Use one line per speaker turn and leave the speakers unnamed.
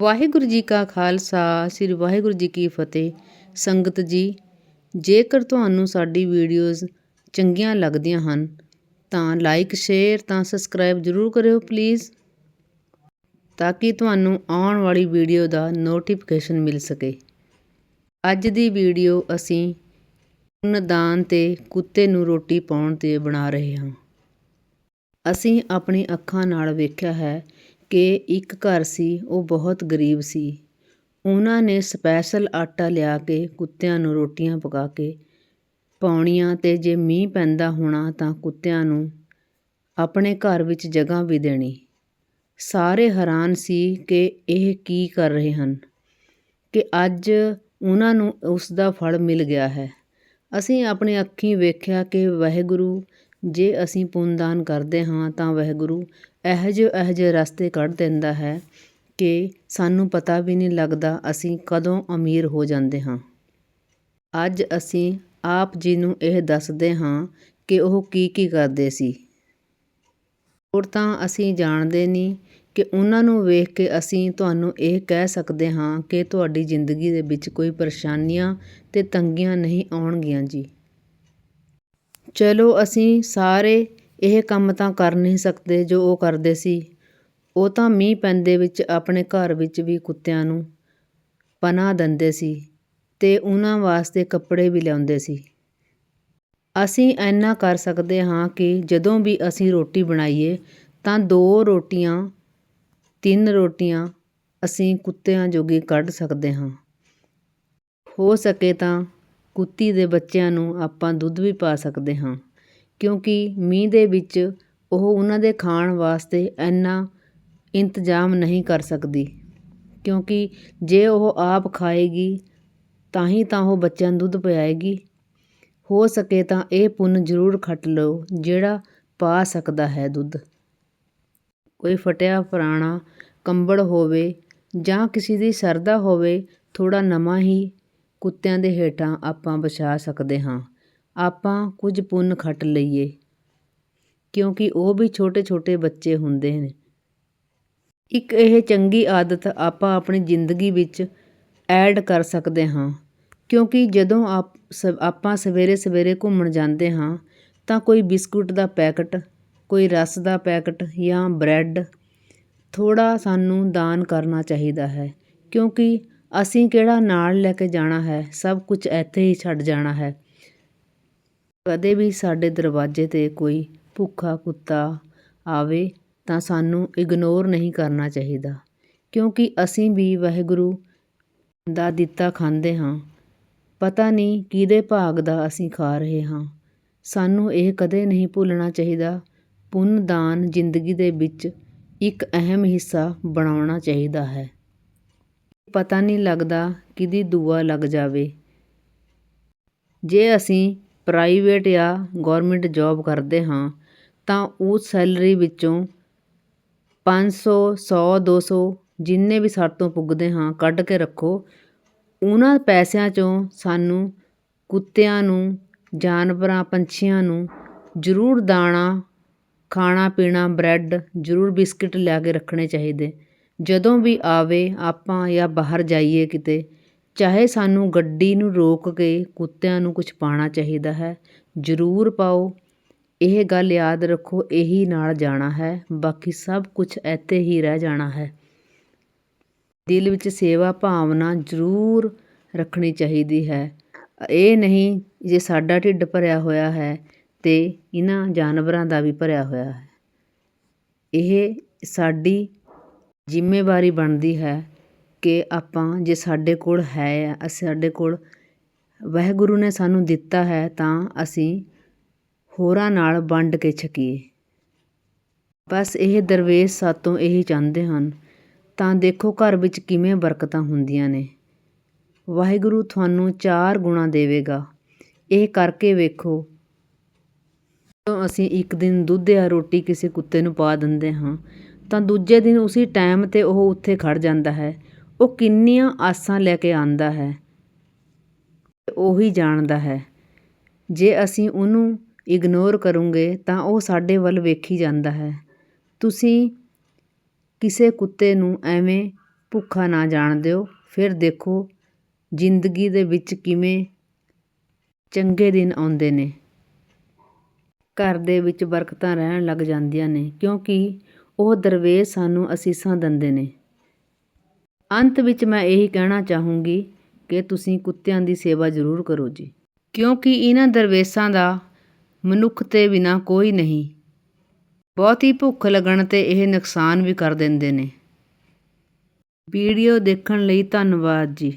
ਵਾਹਿਗੁਰੂ ਜੀ ਕਾ ਖਾਲਸਾ, ਸ੍ਰੀ ਵਾਹਿਗੁਰੂ ਜੀ ਕੀ ਫਤਿਹ। ਸੰਗਤ ਜੀ, ਜੇਕਰ ਤੁਹਾਨੂੰ ਸਾਡੀ ਵੀਡੀਓਜ਼ ਚੰਗੀਆਂ ਲੱਗਦੀਆਂ ਹਨ, ਤਾਂ ਲਾਈਕ, ਸ਼ੇਅਰ, ਤਾਂ ਸਬਸਕ੍ਰਾਈਬ ਜ਼ਰੂਰ ਕਰਿਓ ਪਲੀਜ਼, ਤਾਂ ਕਿ ਤੁਹਾਨੂੰ ਆਉਣ ਵਾਲੀ ਵੀਡੀਓ ਦਾ ਨੋਟੀਫਿਕੇਸ਼ਨ ਮਿਲ ਸਕੇ। ਅੱਜ ਦੀ ਵੀਡੀਓ ਅਸੀਂ ਪੁੰਨਦਾਨ ਤੇ ਕੁੱਤੇ ਨੂੰ ਰੋਟੀ ਪਾਉਣ ਤੇ ਬਣਾ ਰਹੇ ਹਾਂ। ਅਸੀਂ ਆਪਣੀ ਅੱਖਾਂ ਨਾਲ ਵੇਖਿਆ ਹੈ ਕਿ ਇੱਕ ਘਰ ਸੀ, ਉਹ ਬਹੁਤ ਗਰੀਬ ਸੀ। ਉਹਨਾਂ ਨੇ ਸਪੈਸ਼ਲ ਆਟਾ ਲਿਆ ਕੇ ਕੁੱਤਿਆਂ ਨੂੰ ਰੋਟੀਆਂ ਪਕਾ ਕੇ ਪਾਉਣੀਆਂ ਅਤੇ ਜੇ ਮੀਂਹ ਪੈਂਦਾ ਹੋਣਾ ਤਾਂ ਕੁੱਤਿਆਂ ਨੂੰ ਆਪਣੇ ਘਰ ਵਿੱਚ ਜਗ੍ਹਾ ਵੀ ਦੇਣੀ। ਸਾਰੇ ਹੈਰਾਨ ਸੀ ਕਿ ਇਹ ਕੀ ਕਰ ਰਹੇ ਹਨ, ਕਿ ਅੱਜ ਉਹਨਾਂ ਨੂੰ ਉਸ ਦਾ ਫਲ ਮਿਲ ਗਿਆ ਹੈ। ਅਸੀਂ ਆਪਣੀ ਅੱਖੀਂ ਵੇਖਿਆ ਕਿ ਵਾਹਿਗੁਰੂ ਜੇ ਅਸੀਂ ਪੁੰਨਦਾਨ ਕਰਦੇ ਹਾਂ ਤਾਂ ਵਾਹਿਗੁਰੂ ਇਹੋ ਜਿਹੇ ਇਹੋ ਜਿਹੇ ਰਸਤੇ ਕੱਢ ਦਿੰਦਾ ਹੈ ਕਿ ਸਾਨੂੰ ਪਤਾ ਵੀ ਨਹੀਂ ਲੱਗਦਾ ਅਸੀਂ ਕਦੋਂ ਅਮੀਰ ਹੋ ਜਾਂਦੇ ਹਾਂ। ਅੱਜ ਅਸੀਂ ਆਪ ਜੀ ਨੂੰ ਇਹ ਦੱਸਦੇ ਹਾਂ ਕਿ ਉਹ ਕੀ ਕੀ ਕਰਦੇ ਸੀ। ਹੋਰ ਤਾਂ ਅਸੀਂ ਜਾਣਦੇ ਨਹੀਂ ਕਿ ਉਹਨਾਂ ਨੂੰ ਵੇਖ ਕੇ ਅਸੀਂ ਤੁਹਾਨੂੰ ਇਹ ਕਹਿ ਸਕਦੇ ਹਾਂ ਕਿ ਤੁਹਾਡੀ ਜ਼ਿੰਦਗੀ ਦੇ ਵਿੱਚ ਕੋਈ ਪਰੇਸ਼ਾਨੀਆਂ ਤੇ ਤੰਗੀਆਂ ਨਹੀਂ ਆਉਣਗੀਆਂ ਜੀ। ਚਲੋ ਅਸੀਂ ਸਾਰੇ ਇਹ ਕੰਮ ਤਾਂ ਕਰ ਨਹੀਂ ਸਕਦੇ ਜੋ ਉਹ ਕਰਦੇ ਸੀ। ਉਹ ਤਾਂ ਮੀਂਹ ਪੈਂਦੇ ਵਿੱਚ ਆਪਣੇ ਘਰ ਵਿੱਚ ਵੀ ਕੁੱਤਿਆਂ ਨੂੰ ਪਨਾਹ ਦਿੰਦੇ ਸੀ ਅਤੇ ਉਹਨਾਂ ਵਾਸਤੇ ਕੱਪੜੇ ਵੀ ਲਿਆਉਂਦੇ ਸੀ। ਅਸੀਂ ਇੰਨਾ ਕਰ ਸਕਦੇ ਹਾਂ ਕਿ ਜਦੋਂ ਵੀ ਅਸੀਂ ਰੋਟੀ ਬਣਾਈਏ ਤਾਂ ਦੋ ਰੋਟੀਆਂ, ਤਿੰਨ ਰੋਟੀਆਂ ਅਸੀਂ ਕੁੱਤਿਆਂ ਜੋਗੀ ਕੱਢ ਸਕਦੇ ਹਾਂ। ਹੋ ਸਕੇ ਤਾਂ ਕੁੱਤੀ ਦੇ ਬੱਚਿਆਂ ਨੂੰ ਆਪਾਂ ਦੁੱਧ ਵੀ ਪਾ ਸਕਦੇ ਹਾਂ, ਕਿਉਂਕਿ ਮੀਂਹ ਦੇ ਵਿੱਚ ਉਹ ਉਹਨਾਂ ਦੇ ਖਾਣ ਵਾਸਤੇ ਇੰਨਾ ਇੰਤਜ਼ਾਮ ਨਹੀਂ ਕਰ ਸਕਦੀ। ਕਿਉਂਕਿ ਜੇ ਉਹ ਆਪ ਖਾਏਗੀ, ਤਾਂ ਹੀ ਤਾਂ ਉਹ ਬੱਚਿਆਂ ਨੂੰ ਦੁੱਧ ਪਿਆਏਗੀ। ਹੋ ਸਕੇ ਤਾਂ ਇਹ ਪੁੰਨ ਜ਼ਰੂਰ ਖੱਟ ਲਓ, ਜਿਹੜਾ ਪਾ ਸਕਦਾ ਹੈ ਦੁੱਧ। ਕੋਈ ਫਟਿਆ ਪੁਰਾਣਾ ਕੰਬਲ ਹੋਵੇ ਜਾਂ ਕਿਸੇ ਦੀ ਸਰਦਾ ਹੋਵੇ, ਥੋੜ੍ਹਾ ਨਵਾਂ ਹੀ ਕੁੱਤਿਆਂ ਦੇ ਹੇਠਾਂ ਆਪਾਂ ਵਿਛਾ ਸਕਦੇ ਹਾਂ। ਆਪਾਂ ਕੁਝ ਪੁੰਨ ਖੱਟ ਲਈਏ, ਕਿਉਂਕਿ ਉਹ ਵੀ ਛੋਟੇ ਛੋਟੇ ਬੱਚੇ ਹੁੰਦੇ ਨੇ। ਇੱਕ ਇਹ ਚੰਗੀ ਆਦਤ ਆਪਾਂ ਆਪਣੀ ਜ਼ਿੰਦਗੀ ਵਿੱਚ ਐਡ ਕਰ ਸਕਦੇ ਹਾਂ, ਕਿਉਂਕਿ ਜਦੋਂ ਆਪ ਆਪਾਂ ਸਵੇਰੇ ਸਵੇਰੇ ਘੁੰਮਣ ਜਾਂਦੇ ਹਾਂ, ਤਾਂ ਕੋਈ ਬਿਸਕੁਟ ਦਾ ਪੈਕਟ, ਕੋਈ ਰਸ ਦਾ ਪੈਕਟ ਜਾਂ ਬ੍ਰੈਡ, ਥੋੜ੍ਹਾ ਸਾਨੂੰ ਦਾਨ ਕਰਨਾ ਚਾਹੀਦਾ ਹੈ, ਕਿਉਂਕਿ ਅਸੀਂ ਕਿਹੜਾ ਨਾਲ ਲੈ ਕੇ ਜਾਣਾ ਹੈ? ਸਭ ਕੁਝ ਇੱਥੇ ਹੀ ਛੱਡ ਜਾਣਾ ਹੈ। ਕਦੇ ਵੀ ਸਾਡੇ ਦਰਵਾਜ਼ੇ 'ਤੇ ਕੋਈ ਭੁੱਖਾ ਕੁੱਤਾ ਆਵੇ ਤਾਂ ਸਾਨੂੰ ਇਗਨੋਰ ਨਹੀਂ ਕਰਨਾ ਚਾਹੀਦਾ। ਕਿਉਂਕਿ ਅਸੀਂ ਵੀ ਵਾਹਿਗੁਰੂ ਦਾ ਦਿੱਤਾ ਖਾਂਦੇ ਹਾਂ। ਪਤਾ ਨਹੀਂ ਕਿਹਦੇ ਭਾਗ ਦਾ ਅਸੀਂ ਖਾ ਰਹੇ ਹਾਂ। ਸਾਨੂੰ ਇਹ ਕਦੇ ਨਹੀਂ ਭੁੱਲਣਾ ਚਾਹੀਦਾ। ਪੁੰਨ ਦਾਨ ਜ਼ਿੰਦਗੀ ਦੇ ਵਿੱਚ ਇੱਕ ਅਹਿਮ ਹਿੱਸਾ ਬਣਾਉਣਾ ਚਾਹੀਦਾ ਹੈ। ਪਤਾ ਨਹੀਂ ਲੱਗਦਾ ਕਿਹਦੀ ਦੂਆ ਲੱਗ ਜਾਵੇ। ਜੇ ਅਸੀਂ ਪ੍ਰਾਈਵੇਟ ਜਾਂ ਗਵਰਨਮੈਂਟ ਜੋਬ ਕਰਦੇ ਹਾਂ, ਤਾਂ ਉਸ ਸੈਲਰੀ ਵਿੱਚੋਂ ਪੰਜ ਸੌ ਸੌ, ਦੋ ਸੌ ਜਿੰਨੇ ਵੀ ਸਾਡੇ ਤੋਂ ਪੁੱਗਦੇ ਹਾਂ ਕੱਢ ਕੇ ਰੱਖੋ, ਉਹਨਾਂ ਪੈਸਿਆਂ 'ਚੋਂ ਸਾਨੂੰ ਕੁੱਤਿਆਂ ਨੂੰ, ਜਾਨਵਰਾਂ, ਪੰਛੀਆਂ ਨੂੰ ਜ਼ਰੂਰ ਦਾਣਾ, ਖਾਣਾ, ਪੀਣਾ, ਬ੍ਰੈਡ ਜ਼ਰੂਰ ਬਿਸਕਿਟ ਲਿਆ ਕੇ ਰੱਖਣੇ ਚਾਹੀਦੇ। ਜਦੋਂ ਵੀ ਆਵੇ, ਆਪਾਂ ਜਾਂ ਬਾਹਰ ਜਾਈਏ ਕਿਤੇ, ਚਾਹੇ ਸਾਨੂੰ ਗੱਡੀ ਨੂੰ ਰੋਕ ਕੇ ਕੁੱਤਿਆਂ ਨੂੰ ਕੁਛ ਪਾਉਣਾ ਚਾਹੀਦਾ ਹੈ, ਜ਼ਰੂਰ ਪਾਓ। ਇਹ ਗੱਲ ਯਾਦ ਰੱਖੋ, ਇਹੀ ਨਾਲ ਜਾਣਾ ਹੈ, ਬਾਕੀ ਸਭ ਕੁਛ ਇੱਥੇ ਹੀ ਰਹਿ ਜਾਣਾ ਹੈ। ਦਿਲ ਵਿੱਚ ਸੇਵਾ ਭਾਵਨਾ ਜ਼ਰੂਰ ਰੱਖਣੀ ਚਾਹੀਦੀ ਹੈ। ਇਹ ਨਹੀਂ ਜੇ ਸਾਡਾ ਢਿੱਡ ਭਰਿਆ ਹੋਇਆ ਹੈ ਤੇ ਇਹਨਾਂ ਜਾਨਵਰਾਂ ਦਾ ਵੀ ਭਰਿਆ ਹੋਇਆ ਹੈ। ਇਹ ਸਾਡੀ ਜ਼ਿੰਮੇਵਾਰੀ ਬਣਦੀ ਹੈ ਕਿ ਆਪਾਂ ਜੇ ਸਾਡੇ ਕੋਲ ਹੈ ਸਾਡੇ ਕੋਲ ਵਾਹਿਗੁਰੂ ਨੇ ਸਾਨੂੰ ਦਿੱਤਾ ਹੈ ਤਾਂ ਅਸੀਂ ਹੋਰਾਂ ਨਾਲ ਵੰਡ ਕੇ ਛਕੀਏ। ਬਸ ਇਹ ਦਰਵੇਸ਼ ਸਾਤੋਂ ਇਹੀ ਚਾਹੁੰਦੇ ਹਨ, ਤਾਂ ਦੇਖੋ ਘਰ ਵਿੱਚ ਕਿਵੇਂ ਬਰਕਤਾਂ ਹੁੰਦੀਆਂ ਨੇ। ਵਾਹਿਗੁਰੂ ਤੁਹਾਨੂੰ ਚਾਰ ਗੁਣਾ ਦੇਵੇਗਾ। ਇਹ ਕਰਕੇ ਵੇਖੋ, ਜਦੋਂ ਅਸੀਂ ਇੱਕ ਦਿਨ ਦੁੱਧ ਜਾਂ ਰੋਟੀ ਕਿਸੇ ਕੁੱਤੇ ਨੂੰ ਪਾ ਦਿੰਦੇ ਹਾਂ ਤਾਂ ਦੂਜੇ ਦਿਨ ਉਸੇ ਟਾਈਮ 'ਤੇ ਉਹ ਉੱਥੇ ਖੜ੍ਹ ਜਾਂਦਾ ਹੈ। ਉਹ ਕਿੰਨੀਆਂ ਆਸਾਂ ਲੈ ਕੇ ਆਉਂਦਾ ਹੈ। ਉਹੀ ਜਾਣਦਾ ਹੈ। ਜੇ ਅਸੀਂ ਉਹਨੂੰ ਇਗਨੋਰ ਕਰੂੰਗੇ ਤਾਂ ਉਹ ਸਾਡੇ ਵੱਲ ਵੇਖੀ ਜਾਂਦਾ ਹੈ। ਤੁਸੀਂ ਕਿਸੇ ਕੁੱਤੇ ਨੂੰ ਐਵੇਂ ਭੁੱਖਾ ਨਾ ਜਾਣ ਦਿਓ। ਫਿਰ ਦੇਖੋ ਜ਼ਿੰਦਗੀ ਦੇ ਵਿੱਚ ਕਿਵੇਂ ਚੰਗੇ ਦਿਨ ਆਉਂਦੇ ਨੇ। ਘਰ ਦੇ ਵਿੱਚ ਬਰਕਤਾਂ ਰਹਿਣ ਲੱਗ ਜਾਂਦੀਆਂ ਨੇ। ਕਿਉਂਕਿ ਉਹ ਦਰਵੇਸ਼ ਸਾਨੂੰ ਅਸੀਸਾਂ ਦਿੰਦੇ ਨੇ। ਅੰਤ ਵਿੱਚ ਮੈਂ ਇਹੀ ਕਹਿਣਾ ਚਾਹੂੰਗੀ ਕਿ ਤੁਸੀਂ ਕੁੱਤਿਆਂ ਦੀ ਸੇਵਾ ਜ਼ਰੂਰ ਕਰੋ ਜੀ। ਕਿਉਂਕਿ ਇਹਨਾਂ ਦਰਵੇਸ਼ਾਂ ਦਾ ਮਨੁੱਖ ਤੇ ਬਿਨਾ ਕੋਈ ਨਹੀਂ, ਬਹੁਤੀ ਭੁੱਖ ਲੱਗਣ ਤੇ ਇਹ ਨੁਕਸਾਨ ਵੀ ਕਰ ਦਿੰਦੇ ਨੇ। ਵੀਡੀਓ ਦੇਖਣ ਲਈ ਧੰਨਵਾਦ ਜੀ।